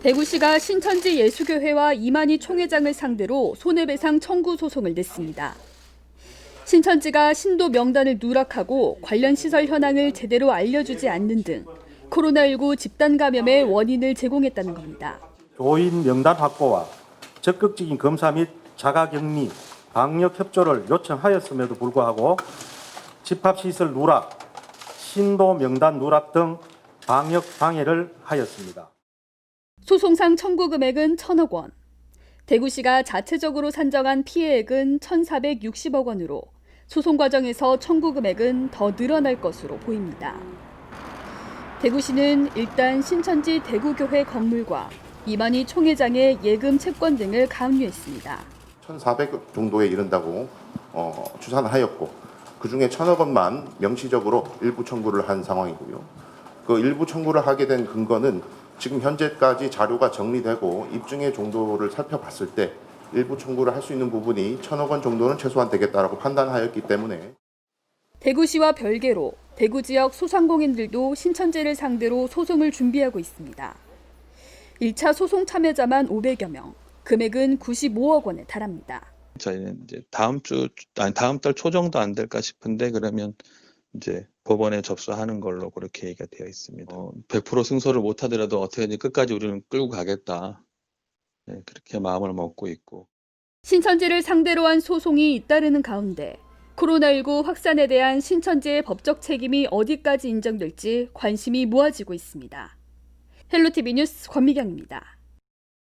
대구시가 신천지 예수교회와 이만희 총회장을 상대로 손해배상 청구 소송을 냈습니다. 신천지가 신도 명단을 누락하고 관련 시설 현황을 제대로 알려주지 않는 등 코로나19 집단 감염의 원인을 제공했다는 겁니다. 교인 명단 확보와 적극적인 검사 및 자가격리, 방역 협조를 요청하였음에도 불구하고 집합시설 누락, 신도 명단 누락 등 방역 방해를 하였습니다. 소송상 청구 금액은 1천억 원. 대구시가 자체적으로 산정한 피해액은 1,460억 원으로 소송 과정에서 청구 금액은 더 늘어날 것으로 보입니다. 대구시는 일단 신천지 대구교회 건물과 이만희 총회장의 예금 채권 등을 감유했습니다. 1,400억 정도에 이른다고 어, 추산을 하였고 그 중에 1,000억 원만 명시적으로 일부 청구를 한 상황이고요. 그 일부 청구를 하게 된 근거는 지금 현재까지 자료가 정리되고 입증의 정도를 살펴봤을 때 일부 청구를 할 수 있는 부분이 1,000억 원 정도는 최소한 되겠다라고 판단하였기 때문에 대구시와 별개로 대구 지역 소상공인들도 신천지를 상대로 소송을 준비하고 있습니다. 1차 소송 참여자만 500여 명, 금액은 95억 원에 달합니다. 저희는 이제 다음 주 아니 다음 달 초 정도 안 될까 싶은데 그러면 이제 법원에 접수하는 걸로 그렇게 얘기가 되어 있습니다. 어, 100% 승소를 못 하더라도 어떻게든 끝까지 우리는 끌고 가겠다. 네, 그렇게 마음을 먹고 있고. 신천지를 상대로 한 소송이 잇따르는 가운데 코로나19 확산에 대한 신천지의 법적 책임이 어디까지 인정될지 관심이 모아지고 있습니다. 헬로티비 뉴스 권미경입니다.